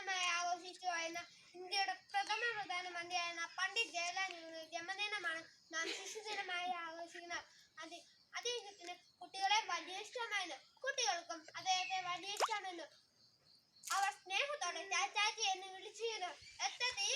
ശിശുദിനമായി ആഘോഷിച്ചു വരുന്ന ഇന്ത്യയുടെ പ്രഥമ പ്രധാനമന്ത്രിയായിരുന്ന പണ്ഡിറ്റ് ജവഹർലാൽ നെഹ്റു ജന്മദിനമാണ് നാം ശിശുദിനമായി ആഘോഷിക്കുന്നത്. അത് അദ്ദേഹത്തിന് കുട്ടികളെ വലിയ ഇഷ്ടമായിരുന്നു കുട്ടികൾക്കും അദ്ദേഹത്തെ വലിയ ഇഷ്ടമായിരുന്നു അവർ സ്നേഹത്തോടെ ചാച്ചാച്ചി എന്ന് വിളിച്ചിരുന്നു. എത്രയും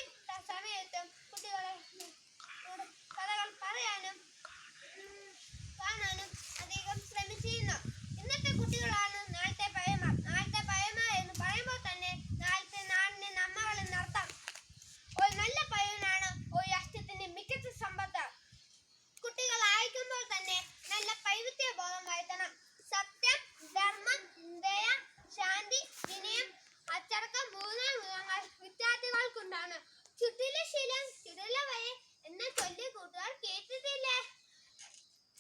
വരെ എന്ന ചൊല്ലി കൂട്ടുകാർ കേട്ടിട്ടില്ലേ?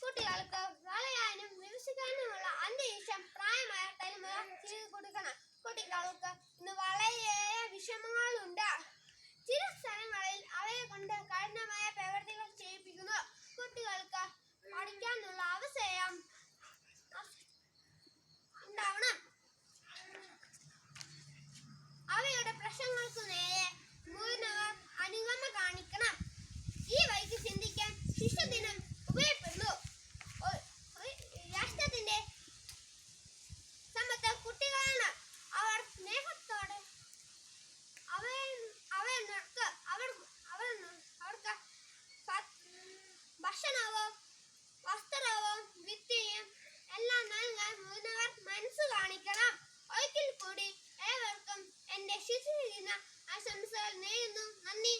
കുട്ടികൾക്ക് വളയാനും വിമർശിക്കാനുമുള്ള അന്തരീക്ഷം പ്രായമായ തലമുറ ചെയ്തു കൊടുക്കണം. കുട്ടികൾക്ക് ഇന്ന് വളരെയേറെ വിഷമങ്ങളുണ്ട്. ചില സ്ഥലങ്ങളിൽ അവയെ കൊണ്ട് കഠിനമായ പ്രവർത്തികൾ ചെയ്യിപ്പിക്കുന്നു. കുട്ടികൾക്ക് പഠിക്കാനുള്ള അവസരം ഉണ്ടാവണം. അവയുടെ പ്രശ്നങ്ങൾക്ക് നേരെ ഭക്ഷണവും വസ്ത്രവും വിദ്യയും എല്ലാം നൽകാൻ മുതിർന്നവർ മനസ്സ് കാണിക്കണം. ഒരിക്കൽ കൂടി ഏവർക്കും എന്റെ ശിശുദിന ആശംസകൾ നേരുന്നു. നന്ദി.